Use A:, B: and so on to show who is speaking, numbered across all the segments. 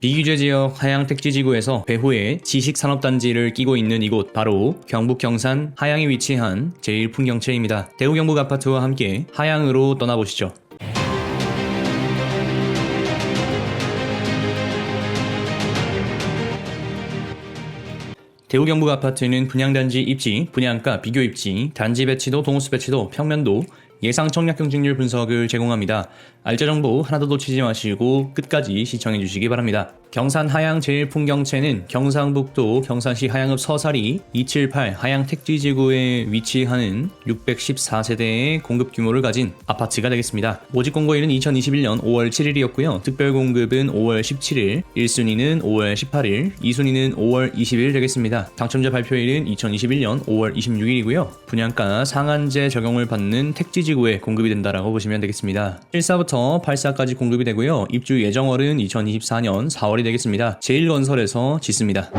A: 비규제 지역 하양 택지지구에서 배후에 지식산업단지를 끼고 있는 이곳 바로 경북 경산 하양에 위치한 제1풍경채입니다. 대우 경북 아파트와 함께 하양으로 떠나보시죠. 대우 경북 아파트는 분양단지 입지, 분양가, 비교 입지, 단지 배치도, 동호수 배치도, 평면도, 예상 청약 경쟁률 분석을 제공합니다. 알짜 정보 하나도 놓치지 마시고 끝까지 시청해 주시기 바랍니다. 경산 하양 제일풍경채는 경상북도 경산시 하양읍 서사리 278 하양 택지지구에 위치하는 614세대의 공급 규모를 가진 아파트가 되겠습니다. 모집 공고일은 2021년 5월 7일이었고요. 특별 공급은 5월 17일, 1순위는 5월 18일, 2순위는 5월 20일 되겠습니다. 당첨자 발표일은 2021년 5월 26일이고요. 분양가 상한제 적용을 받는 택지지구에 공급이 된다라고 보시면 되겠습니다. 1사부터 8사까지 공급이 되고요. 입주 예정월은 2024년 4월 이 되겠습니다. 제일건설에서 짓습니다.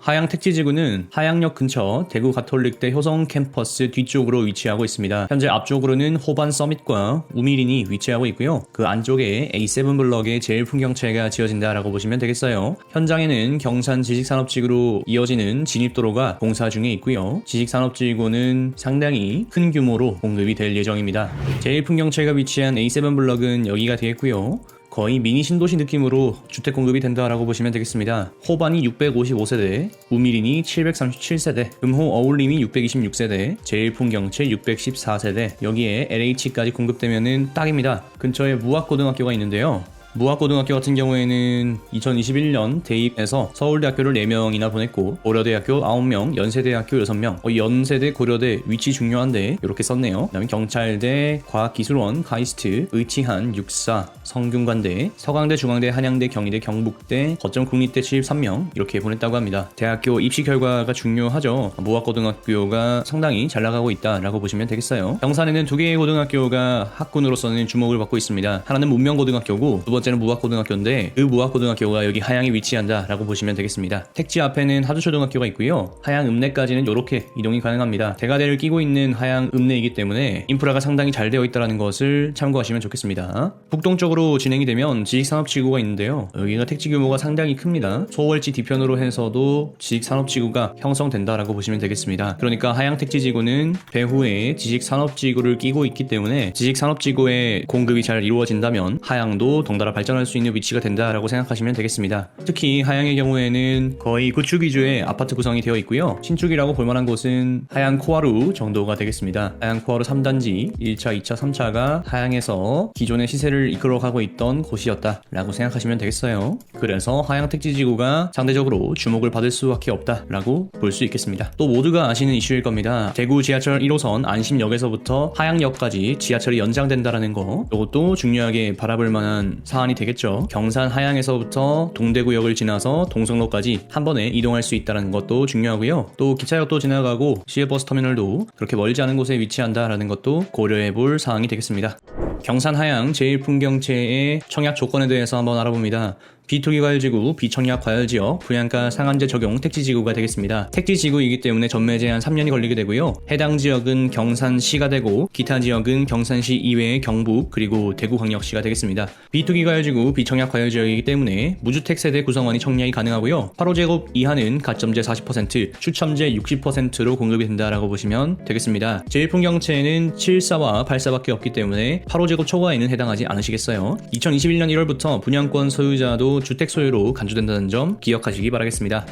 A: 하양 택지지구는 하양역 근처 대구 가톨릭대 효성 캠퍼스 뒤쪽으로 위치하고 있습니다. 현재 앞쪽으로는 호반 서밋과 우미린이 위치하고 있고요. 그 안쪽에 A7 블럭의 제일 풍경체가 지어진다라고 보시면 되겠어요. 현장에는 경산 지식산업지구로 이어지는 진입도로가 공사 중에 있고요. 지식산업지구는 상당히 큰 규모로 공급이 될 예정입니다. 제일 풍경체가 위치한 A7 블럭은 여기가 되겠고요. 거의 미니 신도시 느낌으로 주택 공급이 된다라고 보시면 되겠습니다. 호반이 655세대, 우미린이 737세대, 금호 어울림이 626세대, 제일풍경채 614세대, 여기에 LH까지 공급되면은 딱입니다. 근처에 무학고등학교가 있는데요. 무학고등학교 같은 경우에는 2021년 대입해서 서울대학교를 4명이나 보냈고 고려대학교 9명, 연세대학교 6명 어, 연세대, 고려대 위치 중요한데 이렇게 썼네요. 그 다음에 경찰대, 과학기술원, 카이스트, 의치한, 육사, 성균관대, 서강대, 중앙대, 한양대, 경희대, 경북대, 거점 국립대 73명 이렇게 보냈다고 합니다. 대학교 입시 결과가 중요하죠. 무학고등학교가 상당히 잘 나가고 있다라고 보시면 되겠어요. 경산에는 두 개의 고등학교가 학군으로서는 주목을 받고 있습니다. 하나는 문명고등학교고 두 번 째는 무학고등학교인데 그 무학고등학교가 여기 하양에 위치한다라고 보시면 되겠습니다. 택지 앞에는 하두초등학교가 있고요. 하양 읍내까지는 이렇게 이동이 가능합니다. 대가대를 끼고 있는 하양 읍내이기 때문에 인프라가 상당히 잘 되어 있다는 것을 참고하시면 좋겠습니다. 북동쪽으로 진행이 되면 지식산업지구가 있는데요. 여기가 택지 규모가 상당히 큽니다. 소월지 뒤편으로 해서도 지식산업지구가 형성된다라고 보시면 되겠습니다. 그러니까 하양 택지지구는 배후에 지식산업지구를 끼고 있기 때문에 지식산업지구의 공급이 잘 이루어진다면 하양도 동달아 발전할 수 있는 위치가 된다라고 생각하시면 되겠습니다. 특히 하양의 경우에는 거의 구축 위주의 아파트 구성이 되어 있고요. 신축이라고 볼 만한 곳은 하양 코하루 정도가 되겠습니다. 하양 코하루 3단지 1차, 2차, 3차가 하양에서 기존의 시세를 이끌어가고 있던 곳이었다라고 생각하시면 되겠어요. 그래서 하양 택지지구가 상대적으로 주목을 받을 수밖에 없다라고 볼 수 있겠습니다. 또 모두가 아시는 이슈일 겁니다. 대구 지하철 1호선 안심역에서부터 하양역까지 지하철이 연장된다라는 거 이것도 중요하게 바라볼 만한 사 안이 되겠죠. 경산 하양에서부터 동대구역을 지나서 동성로까지 한 번에 이동할 수 있다는 것도 중요하고요. 또 기차역도 지나가고 시외버스 터미널도 그렇게 멀지 않은 곳에 위치한다라는 것도 고려해 볼 사항이 되겠습니다. 경산 하양 제1풍경채의 청약 조건에 대해서 한번 알아봅니다. 비투기 과열지구, 비청약 과열지역, 분양가 상한제 적용 택지지구가 되겠습니다. 택지지구이기 때문에 전매 제한 3년이 걸리게 되고요. 해당 지역은 경산시가 되고 기타 지역은 경산시 이외의 경북 그리고 대구광역시가 되겠습니다. 비투기 과열지구, 비청약 과열지역이기 때문에 무주택 세대 구성원이 청약이 가능하고요. 8호제곱 이하는 가점제 40%, 추첨제 60%로 공급이 된다라고 보시면 되겠습니다. 제1풍경채는 7사와 8사밖에 없기 때문에 8호 제곱 초과에는 해당하지 않으시겠어요. 2021년 1월부터 분양권 소유자도 주택 소유로 간주된다는 점 기억하시기 바라겠습니다.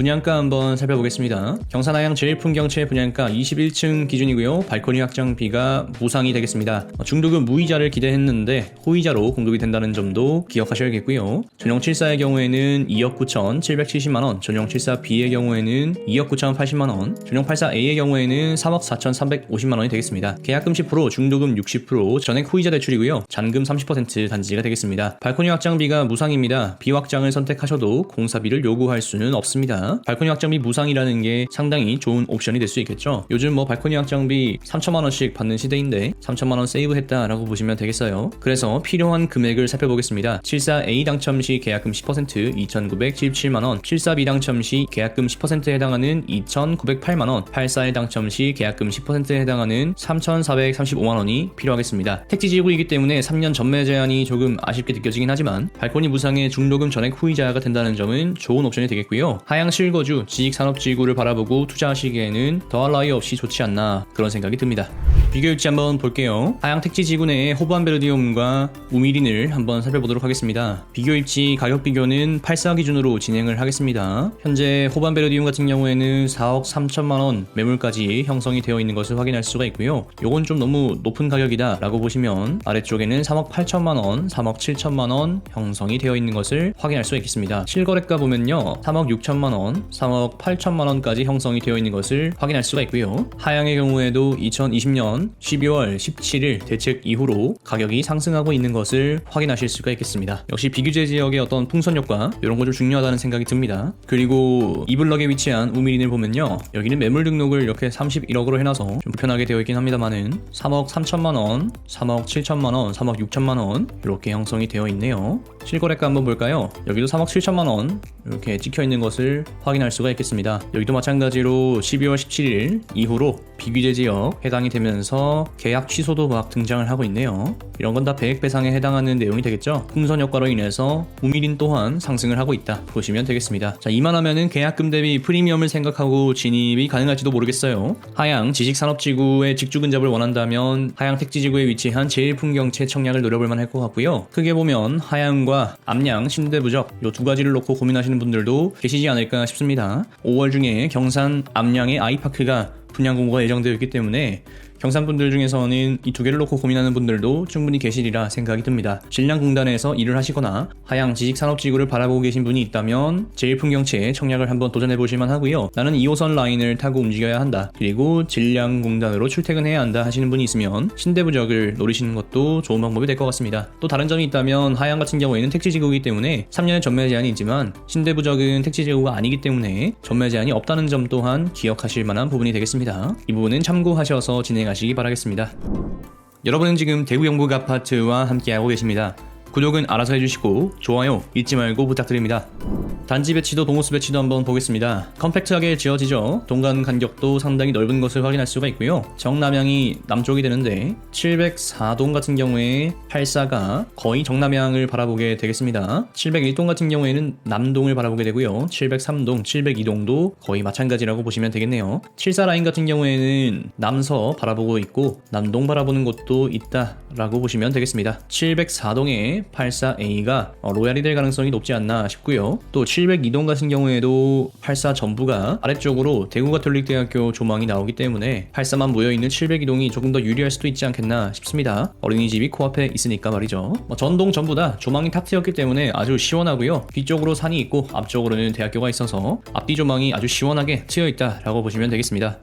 A: 분양가 한번 살펴보겠습니다. 경산하양 제일풍경채 분양가 21층 기준이고요. 발코니 확장비가 무상이 되겠습니다. 중도금 무이자를 기대했는데 호이자로 공급이 된다는 점도 기억하셔야겠고요. 전용 74의 경우에는 2억 9천 770만원, 전용 74B의 경우에는 2억 9천 80만원, 전용 84A의 경우에는 3억 4천 350만원이 되겠습니다. 계약금 10%, 중도금 60%, 전액 호이자 대출이고요. 잔금 30% 단지가 되겠습니다. 발코니 확장비가 무상입니다. 비확장을 선택하셔도 공사비를 요구할 수는 없습니다. 발코니 확장비 무상이라는 게 상당히 좋은 옵션이 될 수 있겠죠. 요즘 뭐 발코니 확장비 3천만 원씩 받는 시대인데 3천만 원 세이브했다라고 보시면 되겠어요. 그래서 필요한 금액을 살펴보겠습니다. 74A 당첨 시 계약금 10% 2,977만 원, 74B 당첨 시 계약금 10%에 해당하는 2,908만 원, 84에 당첨 시 계약금 10%에 해당하는 3,435만 원이 필요하겠습니다. 택지 지구이기 때문에 3년 전매 제한이 조금 아쉽게 느껴지긴 하지만 발코니 무상의 중도금 전액 후이자가 된다는 점은 좋은 옵션이 되겠고요. 하향 실거주 지식 산업 지구를 바라보고 투자하시기에는 더할 나위 없이 좋지 않나 그런 생각이 듭니다. 비교 일지 한번 볼게요. 하향 택지 지구 내의 호반 베르디움과 우미린을 한번 살펴보도록 하겠습니다. 비교 입지 가격 비교는 84 기준으로 진행을 하겠습니다. 현재 호반 베르디움 같은 경우에는 4억 3천만 원 매물까지 형성이 되어 있는 것을 확인할 수가 있고요. 요건 좀 너무 높은 가격이다 라고 보시면 아래쪽에는 3억 8천만 원, 3억 7천만 원 형성이 되어 있는 것을 확인할 수가 있겠습니다. 실거래가 보면요. 3억 6천만 원, 3억 8천만 원까지 형성이 되어 있는 것을 확인할 수가 있고요. 하향의 경우에도 2020년 12월 17일 대책 이후로 가격이 상승하고 있는 것을 확인하실 수가 있겠습니다. 역시 비규제 지역의 어떤 풍선 효과 이런 거 좀 중요하다는 생각이 듭니다. 그리고 이 블럭에 위치한 우미린을 보면요. 여기는 매물 등록을 이렇게 31억으로 해놔서 좀 불편하게 되어 있긴 합니다만은 3억 3천만 원, 3억 7천만 원, 3억 6천만 원 이렇게 형성이 되어 있네요. 실거래가 한번 볼까요? 여기도 3억 7천만 원 이렇게 찍혀 있는 것을 확인할 수가 있겠습니다. 여기도 마찬가지로 12월 17일 이후로 비규제 지역 해당이 되 면서 계약 취소도 막 등장을 하고 있네요. 이런 건 다 배액 배상에 해당하는 내용이 되겠죠. 풍선 효과로 인해서 우미린 또한 상승을 하고 있다 보시면 되겠습니다. 자 이만하면은 계약금 대비 프리미엄을 생각하고 진입이 가능할지도 모르겠어요. 하양 지식산업지구의 직주근접을 원한다면 하양 택지지구에 위치한 제일풍경채 청약을 노려볼 만할 것 같고요. 크게 보면 하양과 암양 신대부적 이 두 가지를 놓고 고민하시는 분들도 계시지 않을까 싶습니다. 5월 중에 경산 암양의 아이파크가 분양 공고가 예정되어 있기 때문에 경산 분들 중에서는 이 두 개를 놓고 고민하는 분들도 충분히 계시리라 생각이 듭니다. 질량공단에서 일을 하시거나 하양 지식산업지구를 바라보고 계신 분이 있다면 제일풍경채 청약을 한번 도전해 보실만 하고요. 나는 2호선 라인을 타고 움직여야 한다. 그리고 질량공단으로 출퇴근해야 한다 하시는 분이 있으면 신대부적을 노리시는 것도 좋은 방법이 될 것 같습니다. 또 다른 점이 있다면 하양 같은 경우에는 택지지구이기 때문에 3년의 전매 제한이 있지만 신대부적은 택지지구가 아니기 때문에 전매 제한이 없다는 점 또한 기억하실 만한 부분이 되겠습니다. 이 부분은 참고하셔서 진행 하시기 바라겠습니다. 여러분은 지금 대구 영북 아파트와 함께하고 계십니다. 구독은 알아서 해주시고 좋아요 잊지 말고 부탁드립니다. 단지 배치도 동호수 배치도 한번 보겠습니다. 컴팩트하게 지어지죠. 동간 간격도 상당히 넓은 것을 확인할 수가 있고요. 정남향이 남쪽이 되는데 704동 같은 경우에 84가 거의 정남향을 바라보게 되겠습니다. 701동 같은 경우에는 남동을 바라보게 되고요. 703동, 702동도 거의 마찬가지라고 보시면 되겠네요. 74 라인 같은 경우에는 남서 바라보고 있고 남동 바라보는 곳도 있다 라고 보시면 되겠습니다. 704동에 84A가 어, 로얄이 될 가능성이 높지 않나 싶고요. 또 702동 같은 경우에도 84 전부가 아래쪽으로 대구 가톨릭 대학교 조망이 나오기 때문에 84만 모여 있는 702동이 조금 더 유리할 수도 있지 않겠나 싶습니다. 어린이집이 코앞에 있으니까 말이죠. 뭐 전동 전부 다 조망이 탁 트였기 때문에 아주 시원하고요. 뒤쪽으로 산이 있고 앞쪽으로는 대학교가 있어서 앞뒤 조망이 아주 시원하게 트여 있다라고 보시면 되겠습니다.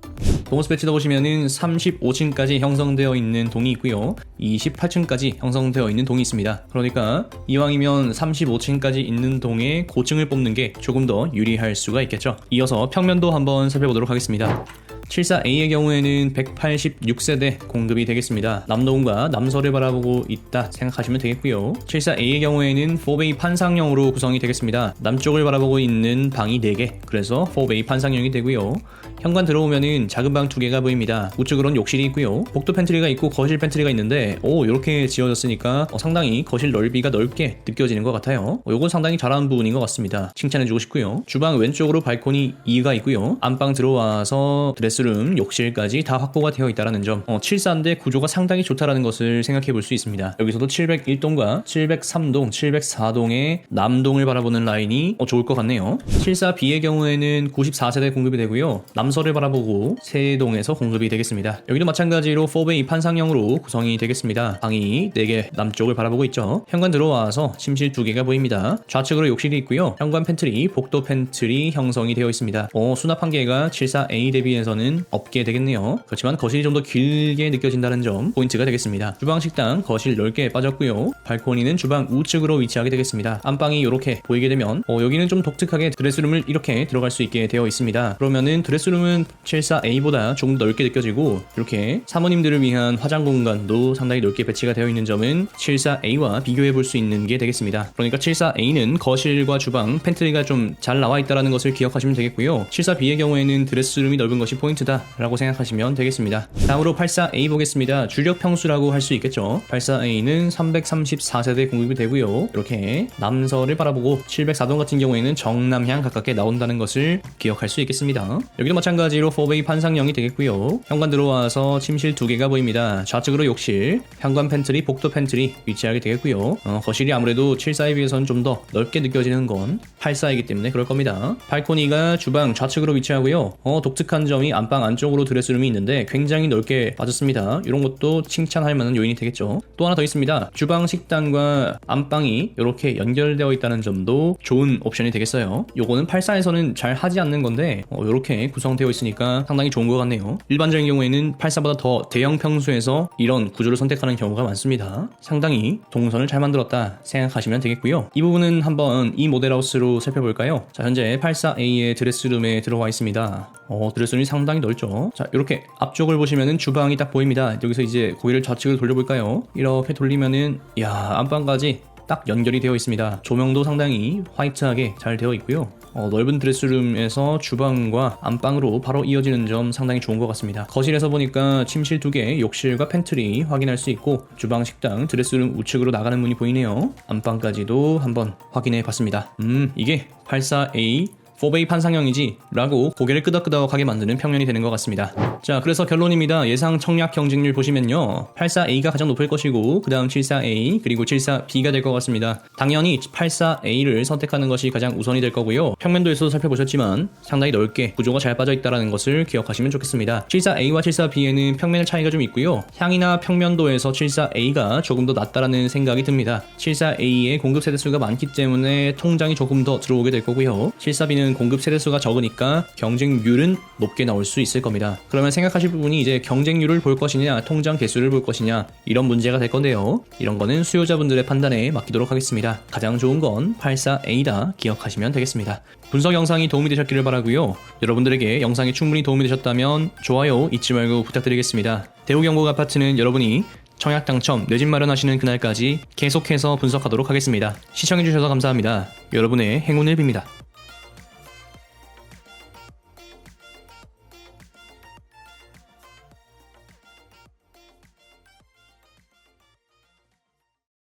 A: 동호스 배치도 보시면은 35층까지 형성되어 있는 동이 있고요. 28층까지 형성되어 있는 동이 있습니다. 그러니까 이왕이면 35층까지 있는 동에 고층을 뽑는 게 조금 더 유리할 수가 있겠죠. 이어서 평면도 한번 살펴보도록 하겠습니다. 74A의 경우에는 186세대 공급이 되겠습니다. 남동과 남서를 바라보고 있다 생각하시면 되겠고요. 74A의 경우에는 4베이 판상형으로 구성이 되겠습니다. 남쪽을 바라보고 있는 방이 4개, 그래서 4베이 판상형이 되고요. 현관 들어오면은 작은 방두 개가 보입니다. 우측으로는 욕실이 있고요. 복도 팬트리가 있고 거실 팬트리가 있는데 오 이렇게 지어졌으니까 어, 상당히 거실 넓이가 넓게 느껴지는 것 같아요. 어, 요건 상당히 잘하는 부분인 것 같습니다. 칭찬해주고 싶고요. 주방 왼쪽으로 발코니 2가 있고요. 안방 들어와서 드레스 룸, 욕실까지 다 확보가 되어 있다는 점. 어, 74인데 구조가 상당히 좋다라는 것을 생각해 볼 수 있습니다. 여기서도 701동과 703동, 704동의 남동을 바라보는 라인이 어, 좋을 것 같네요. 74B의 경우에는 94세대 공급이 되고요. 남서를 바라보고 세동에서 공급이 되겠습니다. 여기도 마찬가지로 4베이 판상형으로 구성이 되겠습니다. 방이 4개 남쪽을 바라보고 있죠. 현관 들어와서 침실 2개가 보입니다. 좌측으로 욕실이 있고요. 현관 팬트리, 복도 팬트리 형성이 되어 있습니다. 어, 수납 한계가 74A 대비해서는 필요는 없게 되겠네요. 그렇지만 거실이 좀 더 길게 느껴진다는 점 포인트가 되겠습니다. 주방 식당 거실 넓게 빠졌고요. 발코니는 주방 우측으로 위치하게 되겠습니다. 안방이 이렇게 보이게 되면 어, 여기는 좀 독특하게 드레스룸을 이렇게 들어갈 수 있게 되어 있습니다. 그러면은 드레스룸은 74A보다 조금 넓게 느껴지고 이렇게 사모님들을 위한 화장 공간도 상당히 넓게 배치가 되어 있는 점은 74A와 비교해 볼 수 있는 게 되겠습니다. 그러니까 74A는 거실과 주방, 팬트리가 좀 잘 나와 있다는 것을 기억하시면 되겠고요. 74B의 경우에는 드레스룸이 넓은 것이 포인트 다라고 생각하시면 되겠습니다. 다음으로 84A 보겠습니다. 주력 평수라고 할 수 있겠죠. 84A는 334세대 공급이 되고요. 이렇게 남서를 바라보고 704동 같은 경우에는 정남향 가깝게 나온다는 것을 기억할 수 있겠습니다. 여기도 마찬가지로 4베이 판상형이 되겠고요. 현관 들어와서 침실 두 개가 보입니다. 좌측으로 욕실, 현관 팬트리, 복도 팬트리 위치하게 되겠고요. 어, 거실이 아무래도 74에 비해서는 좀 더 넓게 느껴지는 건 84이기 때문에 그럴 겁니다. 발코니가 주방 좌측으로 위치하고요. 어, 독특한 점이 안방 안쪽으로 드레스룸이 있는데 굉장히 넓게 빠졌습니다. 이런 것도 칭찬할 만한 요인이 되겠죠. 또 하나 더 있습니다. 주방 식당과 안방이 이렇게 연결되어 있다는 점도 좋은 옵션이 되겠어요. 요거는 84에서는 잘 하지 않는 건데 어, 이렇게 구성되어 있으니까 상당히 좋은 것 같네요. 일반적인 경우에는 84보다 더 대형 평수에서 이런 구조를 선택하는 경우가 많습니다. 상당히 동선을 잘 만들었다 생각하시면 되겠고요. 이 부분은 한번 이 모델하우스로 살펴볼까요? 자, 현재 84A의 드레스룸에 들어와 있습니다. 어, 드레스룸이 상당히 넓죠. 자, 이렇게 앞쪽을 보시면은 주방이 딱 보입니다. 여기서 이제 고개를 좌측으로 돌려볼까요? 이렇게 돌리면은, 야 안방까지 딱 연결이 되어 있습니다. 조명도 상당히 화이트하게 잘 되어 있고요. 어, 넓은 드레스룸에서 주방과 안방으로 바로 이어지는 점 상당히 좋은 것 같습니다. 거실에서 보니까 침실 두 개, 욕실과 팬트리 확인할 수 있고 주방, 식당, 드레스룸 우측으로 나가는 문이 보이네요. 안방까지도 한번 확인해 봤습니다. 음, 이게 84A 4베이 판상형이지 라고 고개를 끄덕끄덕하게 만드는 평면이 되는 것 같습니다. 자 그래서 결론입니다. 예상 청약 경쟁률 보시면요. 84A가 가장 높을 것이고 그 다음 74A 그리고 74B가 될 것 같습니다. 당연히 84A를 선택하는 것이 가장 우선이 될 거고요. 평면도에서도 살펴보셨지만 상당히 넓게 구조가 잘 빠져 있다는 것을 기억하시면 좋겠습니다. 74A와 74B에는 평면 차이가 좀 있고요. 향이나 평면도에서 74A가 조금 더 낫다라는 생각이 듭니다. 74A의 공급 세대수가 많기 때문에 통장이 조금 더 들어오게 될 거고요. 74B는 공급 세대수가 적으니까 경쟁률은 높게 나올 수 있을 겁니다. 그러면 생각하실 부분이 이제 경쟁률을 볼 것이냐, 통장 개수를 볼 것이냐 이런 문제가 될 건데요. 이런 거는 수요자분들의 판단에 맡기도록 하겠습니다. 가장 좋은 건 84A다 기억하시면 되겠습니다. 분석 영상이 도움이 되셨기를 바라고요. 여러분들에게 영상이 충분히 도움이 되셨다면 좋아요 잊지 말고 부탁드리겠습니다. 대우경북 아파트는 여러분이 청약 당첨, 내 집 마련하시는 그날까지 계속해서 분석하도록 하겠습니다. 시청해주셔서 감사합니다. 여러분의 행운을 빕니다.